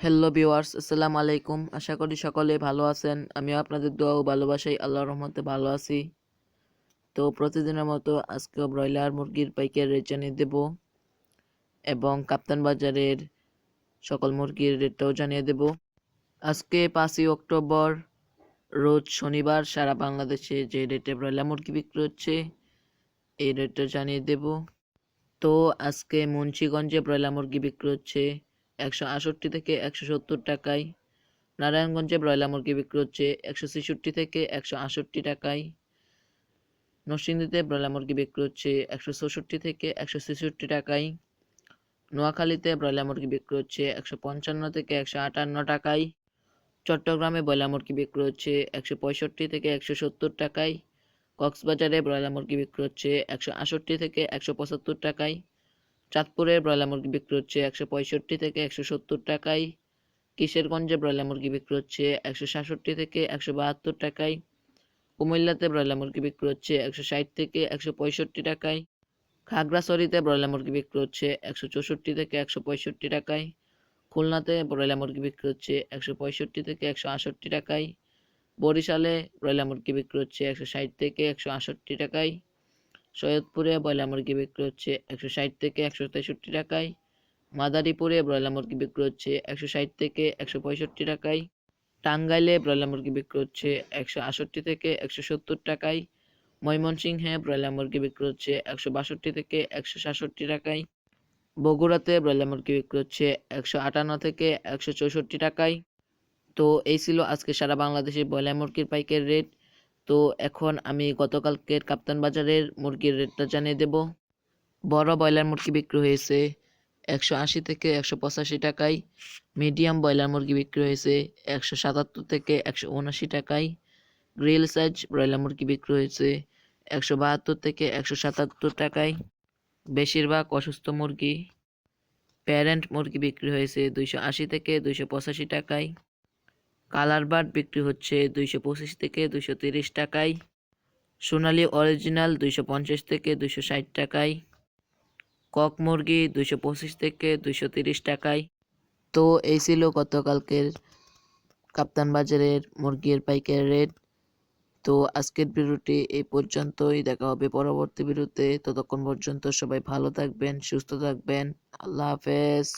Hello viewers আসসালামু আলাইকুম আশা করি সকলে ভালো আছেন। আমিও আপনাদের দোয়া ও ভালোবাসাই আল্লাহর রহমতে ভালো আছি। তো প্রতিদিনের মতো আজকেও ব্রয়লার মুরগির পাইকারি রেট জানিয়ে দেব এবং কাপ্তান বাজারের সকল মুরগির রেটটাও জানিয়ে দেব। আজকে পাঁচই অক্টোবর, রোজ শনিবার সারা বাংলাদেশে যে রেটে ব্রয়লার মুরগি বিক্রি হচ্ছে, এই রেটটা জানিয়ে দেব। তো আজকে মুন্সিগঞ্জে ব্রয়লার মুরগি বিক্রি হচ্ছে একশো আষট্টি থেকে একশো সত্তর টাকায়। নারায়ণগঞ্জে ব্রয়লার মুরগি বিক্রি হচ্ছে একশো ছেষট্টি থেকে একশো আষট্টি টাকায়। নরসিংদীতে ব্রয়লার মুরগি বিক্রি হচ্ছে একশো চৌষট্টি থেকে একশো ছেষট্টি টাকায়। নোয়াখালীতে ব্রয়লার মুরগি বিক্রি হচ্ছে একশো পঞ্চান্ন থেকে একশো আটান্ন টাকায়। চট্টগ্রামে ব্রয়লার মুরগি বিক্রি হচ্ছে একশো পঁয়ষট্টি থেকে একশো সত্তর টাকায়। কক্সবাজারে ব্রয়লার মুরগি বিক্রি হচ্ছে একশো আষট্টি থেকে একশো পঁচাত্তর টাকায়। চাঁদপুরে ব্রয়লার মুরগি বিক্রি হচ্ছে একশো পঁয়ষট্টি থেকে একশো সত্তর টাকায়। কিশোরগঞ্জে ব্রয়লার মুরগি বিক্রি হচ্ছে একশো সাতষট্টি থেকে একশো বাহাত্তর টাকায়। কুমিল্লাতে ব্রয়লার মুরগি বিক্রি হচ্ছে একশো ষাট থেকে একশো পঁয়ষট্টি টাকায়। খাগড়াছড়িতে ব্রয়লার মুরগি বিক্রি হচ্ছে একশো চৌষট্টি থেকে একশো পঁয়ষট্টি টাকায়। খুলনাতে ব্রয়লার মুরগি বিক্রি হচ্ছে একশো পঁয়ষট্টি থেকে একশো আষট্টি টাকায়। বরিশালে ব্রয়লার মুরগি বিক্রি হচ্ছে একশো ষাট থেকে একশো আষট্টি টাকায়। সৈয়দপুরে ব্রয়লার মুরগি বিক্রি হচ্ছে একশো ষাট থেকে একশো তেষট্টি টাকায়। মাদারীপুরে ব্রয়লার মুরগি বিক্রি হচ্ছে একশো ষাট থেকে একশো পঁয়ষট্টি টাকায়। টাঙ্গাইলে ব্রয়লার মুরগি বিক্রি হচ্ছে একশো আষট্টি থেকে একশো সত্তর টাকায়। ময়মনসিংহে ব্রয়লার মুরগি বিক্রি হচ্ছে একশো বাষট্টি থেকে একশো সাতষট্টি টাকায়। বগুড়াতে ব্রয়লার মুরগি বিক্রি হচ্ছে একশো আটান্ন থেকে একশো চৌষট্টি টাকায়। তো এই ছিল আজকে সারা বাংলাদেশে ব্রয়লার মুরগির পাইকারি রেট। তো এখন আমি গতকালকের কাপ্তান বাজারের মুরগির রেটটা জানিয়ে দেব। বড় ব্রয়লার মুরগি বিক্রি হয়েছে একশো আশি থেকে একশো পঁচাশি টাকায়, মিডিয়াম ব্রয়লার মুরগি বিক্রি হয়েছে একশো সাতাত্তর থেকে একশো উনআশি টাকায়, গ্রিল সাইজ ব্রয়লার মুরগি বিক্রি হয়েছে একশো বাহাত্তর থেকে একশো সাতাত্তর টাকায়। বেশিরভাগ অসুস্থ মুরগি, প্যারেন্ট মুরগি বিক্রি হয়েছে দুইশো আশি থেকে দুইশো পঁচাশি টাকায়। কালার বার্ড বিক্রি হচ্ছে দুইশো পঁচিশ থেকে দুইশো তিরিশ টাকায়। সোনালি অরিজিনাল দুইশো পঞ্চাশ থেকে দুইশো ষাট টাকায়। কক মুরগি দুইশো পঁচিশ থেকে দুইশো তিরিশ টাকায়। তো এই ছিল গতকালকের কাপ্তান বাজারের মুরগির পাইকারি রেট। তো আজকের ভিডিওটি এই পর্যন্তই। দেখা হবে পরবর্তী ভিডিওতে। ততক্ষণ পর্যন্ত সবাই ভালো থাকবেন, সুস্থ থাকবেন। আল্লাহ হাফেজ।